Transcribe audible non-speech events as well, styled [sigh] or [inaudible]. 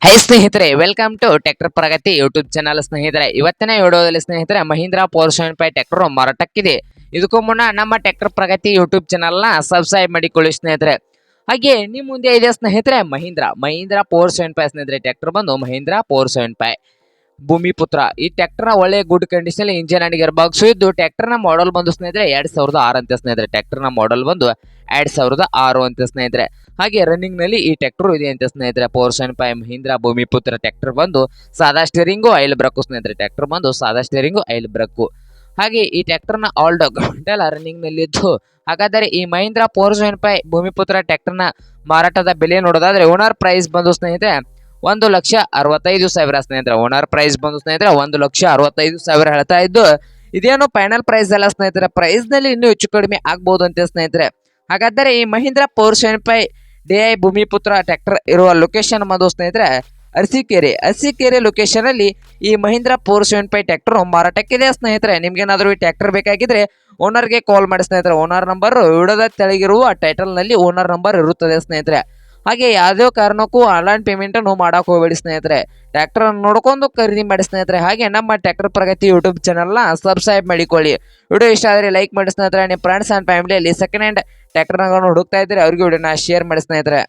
High ಸ್ನೇಹಿತರೆ welcome to tractor Pragati YouTube channel ಸ್ನೇಹಿತರೆ. ಇವತ್ತಿನ ವಿಡಿಯೋದಲ್ಲಿ ಸ್ನೇಹಿತರೆ Mahindra four seven five tractor ಮಾರಾಟಕ್ಕಿದೆ. ಇದಕ್ಕೂ ಮುನ್ನ ನಮ್ಮ ಟ್ರ್ಯಾಕ್ಟರ್ ಪ್ರಗತಿ ಯೂಟ್ಯೂಬ್ ಚಾನಲ್ನ ಸಬ್ಸ್ಕ್ರೈಬ್ ಮಾಡಿಕೊಳ್ಳಿ ಸ್ನೇಹಿತರೆ. ಹಾಗೆ ನಿಮ್ಮ ಮುಂದೆ ಇದೆ ಸ್ನೇಹಿತರೆ Mahindra Mahindra four seven five ಸ್ನೇಹಿತರೆ. ಟ್ರ್ಯಾಕ್ಟರ್ ಬಂದು Mahindra four seven five Bhumiputra. ಈ ಟ್ರ್ಯಾಕ್ಟರ್ ಒಳ್ಳೆ good condition engine and gear box ಇದ್ದು ಟ್ರ್ಯಾಕ್ಟರ್ನ ಮಾಡೆಲ್ ಬಂದು ಸ್ನೇಹಿತರೆ, ಎರಡ್ ಸಾವಿರದ ಆರು ಅಂತ ಸ್ನೇಹಿತರೆ. ಟ್ರ್ಯಾಕ್ಟರ್ನ ಮಾಡೆಲ್ ಬಂದು ಎರಡ್ ಸಾವಿರದ ಆರು ಅಂತ ಸ್ನೇಹಿತರೆ. ಹಾಗೆ ರನ್ನಿಂಗ್ನಲ್ಲಿ ಈ ಟ್ರ್ಯಾಕ್ಟರ್ ಇದೆ ಅಂತ ಸ್ನೇಹಿತರೆ. Portion pi Mahindra Bhumiputra tractor ಬಂದು ಸಾದಾ ಸ್ಟೇರಿಂಗು ಐಲ್ ಬ್ರಕ್ಕು ಸ್ನೇಹಿತರೆ. ಟ್ರ್ಯಾಕ್ಟರ್ ಬಂದು ಸಾದಾ ಸ್ಟೇರಿಂಗು ಐಲ್ ಬ್ರಕ್ಕು ಹಾಗೆ ಈ ಟ್ರ್ಯಾಕ್ಟರ್ನ ಆಲ್ ಡಾಗ್ [laughs] ಎಲ್ಲ ರನ್ನಿಂಗ್ನಲ್ಲಿ ಇದ್ದು, ಹಾಗಾದರೆ ಈ ಮಹೀಂದ್ರ ಫೋರ್ ಪೈ ಭೂಮಿಪುತ್ರ ಟ್ರ್ಯಾಕ್ಟರ್ನ ಮಾರಾಟದ ಬೆಲೆ ನೋಡೋದಾದ್ರೆ ಓನರ್ ಪ್ರೈಸ್ ಬಂದು ಸ್ನೇಹಿತರೆ ಒಂದು ಲಕ್ಷ ಅರವತ್ತೈದು ಸಾವಿರ ಸ್ನೇಹಿತರೆ ಓನರ್ ಪ್ರೈಸ್ ಬಂದು ಸ್ನೇಹಿತರೆ, ಒಂದು ಲಕ್ಷ ಅರವತ್ತೈದು ಸಾವಿರ ಹೇಳ್ತಾ ಇದ್ದು, ಇದೇನು ಫೈನಲ್ ಪ್ರೈಸ್ ಅಲ್ಲ ಸ್ನೇಹಿತರೆ ಪ್ರೈಸ್ನಲ್ಲಿ ಇನ್ನೂ ಹೆಚ್ಚು ಕಡಿಮೆ ಆಗ್ಬಹುದು ಅಂತ ಸ್ನೇಹಿತರೆ. ಹಾಗಾದರೆ ಈ Mahindra four seven five D I Bhoomiputra tractor ಇರುವ ಲೊಕೇಶನ್ ಬಂದು ಸ್ನೇಹಿತರೆ, ಅರಸೀಕೆರೆ. ಅರಸೀಕೆರೆ ಲೊಕೇಶನ್ ಅಲ್ಲಿ ಈ Mahindra four seven five tractor ಮಾರಾಟಕ್ಕಿದೆ ಸ್ನೇಹಿತರೆ? ನಿಮ್ಗೇನಾದ್ರೂ ಈ ಟ್ರ್ಯಾಕ್ಟರ್ ಬೇಕಾಗಿದ್ರೆ ಓನರ್ಗೆ ಕಾಲ್ ಮಾಡಿ ಸ್ನೇಹಿತರೆ. ಓನರ್ ನಂಬರ್ ವಿಡೋದ ತೆಳಗಿರುವ ಟೈಟಲ್ನಲ್ಲಿ ಓನರ್ ನಂಬರ್ ಇರುತ್ತದೆ ಸ್ನೇಹಿತರೆ. ಹಾಗೆ ಯಾವುದೇ ಕಾರಣಕ್ಕೂ ಆನ್ಲೈನ್ ಪೇಮೆಂಟ್ ಅನ್ನು ಮಾಡಕ್ ಹೋಗಬೇಡಿ ಸ್ನೇಹಿತರೆ. ಟ್ರ್ಯಾಕ್ಟರ್ ನೋಡ್ಕೊಂಡು ಖರೀದಿ ಮಾಡಿ ಸ್ನೇಹಿತರೆ. ಹಾಗೆ ನಮ್ಮ ಟ್ರ್ಯಾಕ್ಟರ್ ಪ್ರಗತಿ ಯೂಟ್ಯೂಬ್ ಚಾನಲ್ನ ಸಬ್ಸ್ಕ್ರೈಬ್ ಮಾಡಿಕೊಳ್ಳಿ. ವಿಡಿಯೋ ಇಷ್ಟ ಆದರೆ ಲೈಕ್ ಮಾಡಿ ಸ್ನೇಹಿತರೆ. ನಿಮ್ಮ ಫ್ರೆಂಡ್ಸ್ ಆ್ಯಂಡ್ ಫ್ಯಾಮಿಲಿಯಲ್ಲಿ ಸೆಕೆಂಡ್ ಹ್ಯಾಂಡ್ ಟ್ರ್ಯಾಕ್ಟರ್ಗಳನ್ನು ಹುಡುಕ್ತಾ ಇದ್ರೆ ಅವ್ರಿಗೆ ವಿಡಿಯೋನ ಶೇರ್ ಮಾಡಿ ಸ್ನೇಹಿತರೆ.